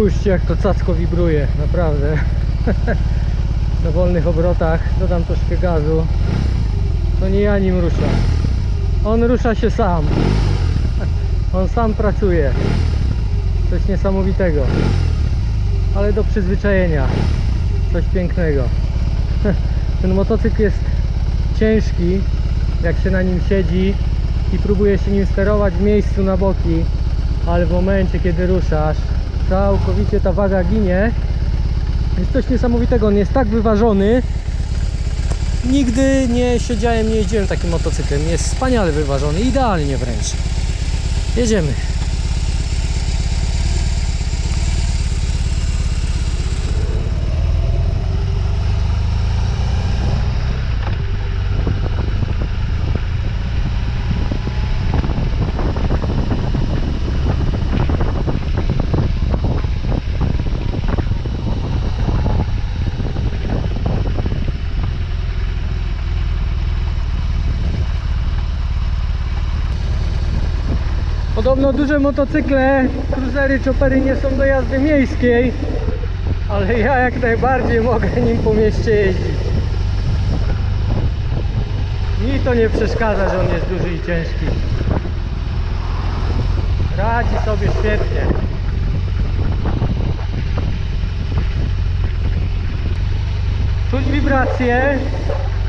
Spójrzcie jak to cacko wibruje, naprawdę. Na wolnych obrotach dodam troszkę gazu. To nie ja nim ruszam. On rusza się sam. On sam pracuje. Coś niesamowitego. Ale do przyzwyczajenia. Coś pięknego. Ten motocykl jest ciężki, jak się na nim siedzi i próbuje się nim sterować w miejscu na boki, ale w momencie kiedy ruszasz, całkowicie ta waga ginie. Jest coś niesamowitego, on jest tak wyważony. Nigdy nie siedziałem, nie jeździłem takim motocyklem. Jest wspaniale wyważony, idealnie wręcz. Jedziemy. Podobno duże motocykle, cruisery, chopery nie są do jazdy miejskiej, ale ja jak najbardziej mogę nim po mieście jeździć. Mi to nie przeszkadza, że on jest duży i ciężki. Radzi sobie świetnie. Czuć wibracje,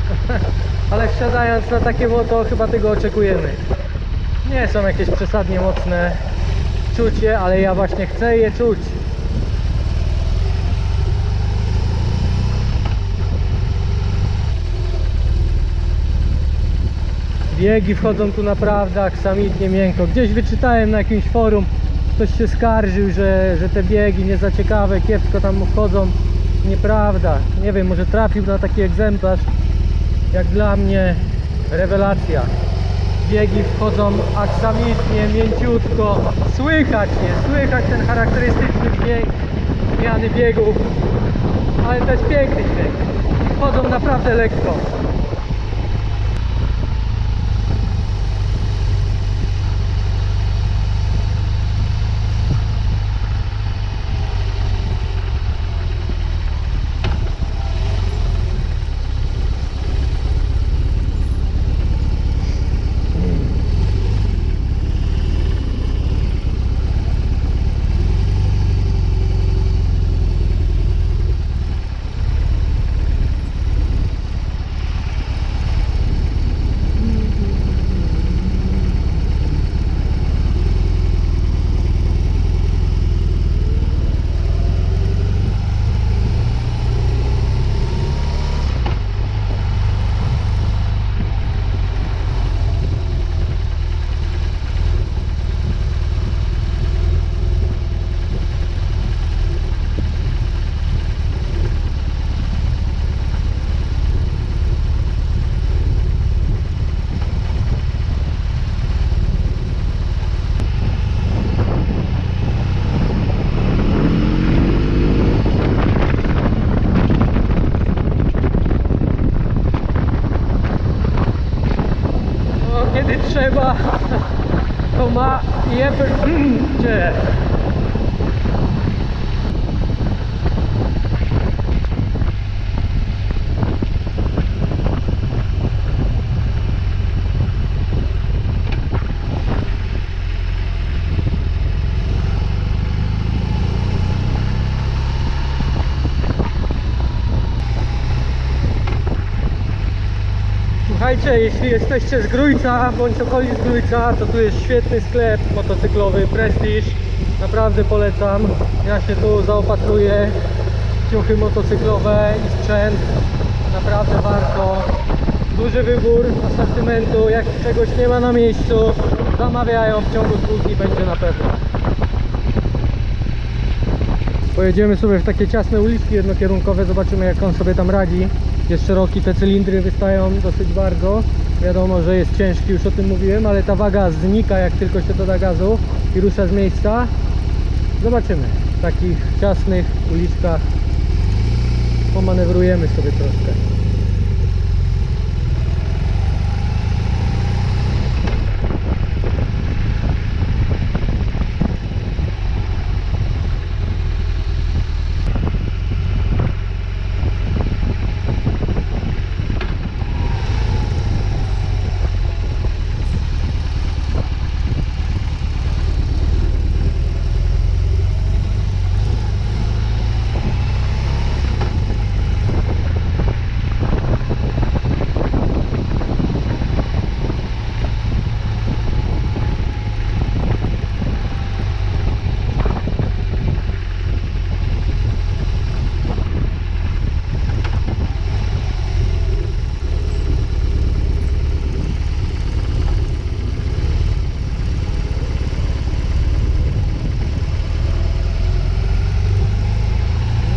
ale wsiadając na takie moto chyba tego oczekujemy. Nie są jakieś przesadnie mocne czucie, ale ja właśnie chcę je czuć. Biegi wchodzą tu naprawdę aksamitnie miękko. Gdzieś wyczytałem na jakimś forum, ktoś się skarżył, że, że te biegi nie za ciekawe, kiepsko tam wchodzą. Nieprawda. Nie wiem, może trafił na taki egzemplarz. Jak dla mnie rewelacja biegi wchodzą aksamitnie, mięciutko. Słychać je, słychać ten charakterystyczny dźwięk zmiany biegów. Ale jest piękny dźwięk. Wchodzą naprawdę lekko. No, kiedy trzeba, to ma i efekt. Gdzie? Słuchajcie, jeśli jesteście z Grójca bądź okolic Grójca, to tu jest świetny sklep motocyklowy Prestige. Naprawdę polecam. Ja się tu zaopatruję ciuchy motocyklowe i sprzęt. Naprawdę warto. Duży wybór asortymentu. Jak czegoś nie ma na miejscu, zamawiają w ciągu dwóch dni będzie na pewno. Pojedziemy sobie w takie ciasne uliczki jednokierunkowe, zobaczymy jak on sobie tam radzi. Jest szeroki, te cylindry wystają dosyć bardzo. Wiadomo, że jest ciężki, już o tym mówiłem, ale ta waga znika jak tylko się doda gazu i rusza z miejsca. Zobaczymy. W takich ciasnych uliczkach pomanewrujemy sobie troszkę.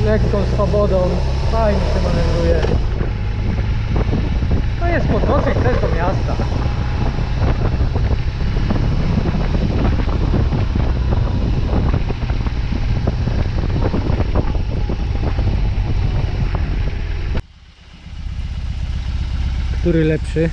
lekką swobodą, fajnie się manewruje. To jest motocykl też do miasta. Który lepszy?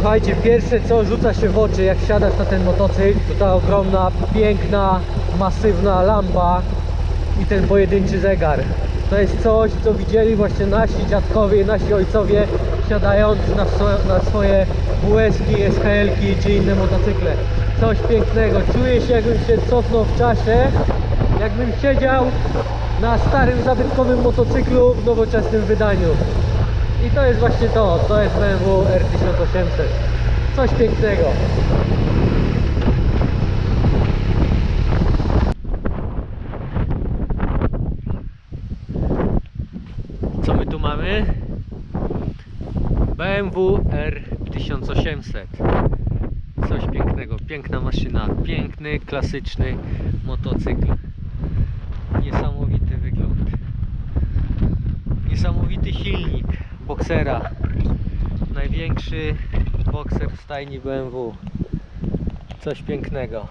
Słuchajcie, pierwsze co rzuca się w oczy jak siadasz na ten motocykl to ta ogromna, piękna, masywna lampa i ten pojedynczy zegar. To jest coś, co widzieli właśnie nasi dziadkowie, nasi ojcowie siadając na, na swoje WS-ki, SHL-ki czy inne motocykle. Coś pięknego. Czuję się jakbym się cofnął w czasie, jakbym siedział na starym, zabytkowym motocyklu w nowoczesnym wydaniu. I to jest właśnie to, to jest BMW R1800. Coś pięknego. Co my tu mamy? BMW R1800. Coś pięknego, piękna maszyna, piękny, klasyczny motocykl. Niesamowity wygląd. Niesamowity silnik boksera. Największy bokser w stajni BMW. Coś pięknego.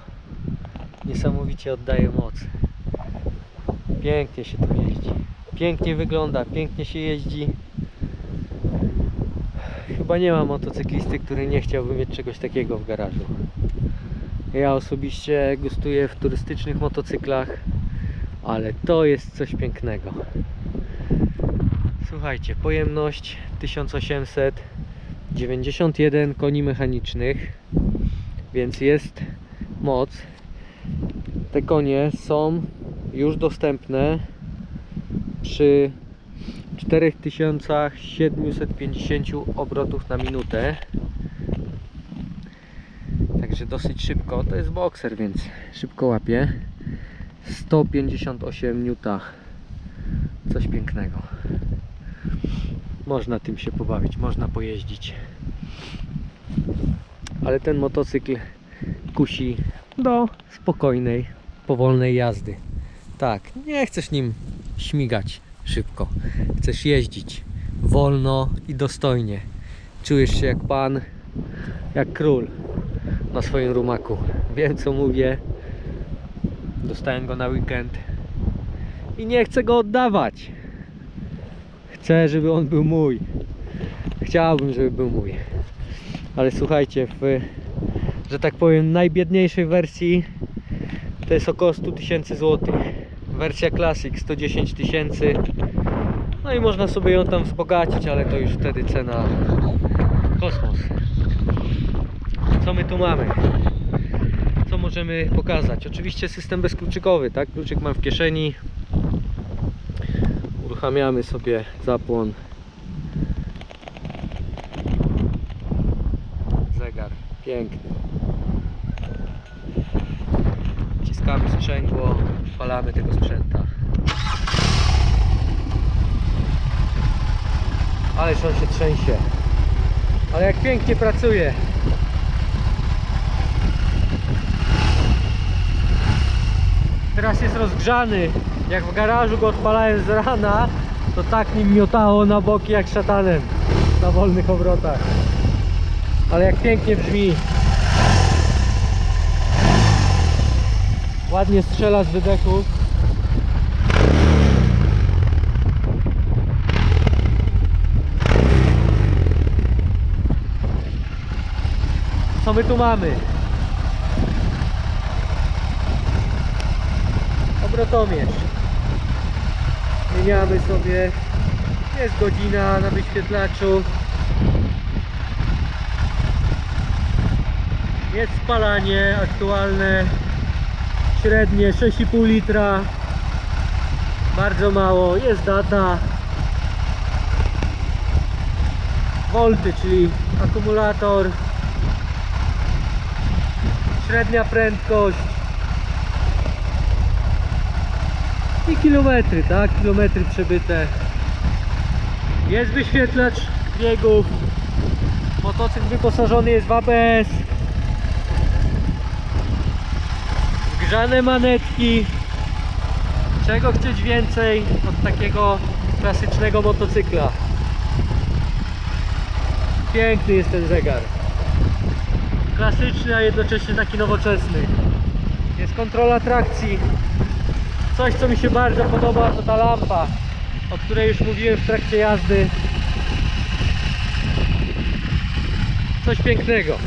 Niesamowicie oddaje moc. Pięknie się tu jeździ. Pięknie wygląda, pięknie się jeździ. Chyba nie ma motocyklisty, który nie chciałby mieć czegoś takiego w garażu. Ja osobiście gustuję w turystycznych motocyklach, ale to jest coś pięknego. Słuchajcie, pojemność 1891 koni mechanicznych, więc jest moc. Te konie są już dostępne przy 4750 obrotów na minutę. Także dosyć szybko. To jest bokser, więc szybko łapie. 158 Newta. Coś pięknego. Można tym się pobawić, można pojeździć. Ale ten motocykl kusi do spokojnej, powolnej jazdy. Tak, nie chcesz nim śmigać szybko. Chcesz jeździć wolno i dostojnie. Czujesz się jak pan, jak król na swoim rumaku. Wiem co mówię. Dostałem go na weekend i nie chcę go oddawać. Chcę, żeby on był mój. Chciałbym, żeby był mój. Ale słuchajcie, w, że tak powiem, najbiedniejszej wersji to jest około 100 tysięcy złotych. Wersja Classic 110 tysięcy. No i można sobie ją tam wzbogacić, ale to już wtedy cena kosmos. Co my tu mamy? Co możemy pokazać? Oczywiście system bezkluczykowy, tak? Kluczyk mam w kieszeni. Uruchamiamy sobie zapłon. Zegar piękny. Wciskamy sprzęgło, palamy tego sprzęta. Ależ on się trzęsie. Ale jak pięknie pracuje. Teraz jest rozgrzany. Jak w garażu go odpalałem z rana, to tak nim miotało na boki jak szatanem na wolnych obrotach. Ale jak pięknie brzmi. Ładnie strzela z wydechu. Co my tu mamy? Obrotomierz. Zmieniamy sobie. Jest godzina na wyświetlaczu. Jest spalanie aktualne średnie 6,5 litra. Bardzo mało. Jest data. Volty, czyli akumulator. Średnia prędkość. I kilometry, tak? Kilometry przebyte. Jest wyświetlacz biegów. Motocykl wyposażony jest w ABS. Grzane manetki. Czego chcieć więcej od takiego klasycznego motocykla? Piękny jest ten zegar. Klasyczny, a jednocześnie taki nowoczesny. Jest kontrola trakcji. Coś co mi się bardzo podoba to ta lampa, o której już mówiłem w trakcie jazdy. coś pięknego.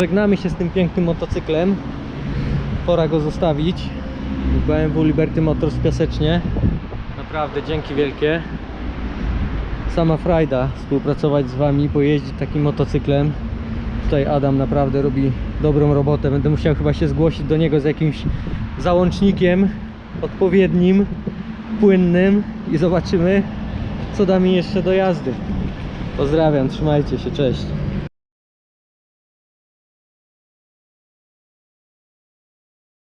Żegnamy się z tym pięknym motocyklem. Pora go zostawić. BMW Liberty Motors w Piasecznie. Naprawdę dzięki wielkie. Sama frajda współpracować z Wami, pojeździć takim motocyklem. Tutaj Adam naprawdę robi dobrą robotę. Będę musiał chyba się zgłosić do niego z jakimś załącznikiem odpowiednim, płynnym i zobaczymy co da mi jeszcze do jazdy. Pozdrawiam, trzymajcie się, cześć.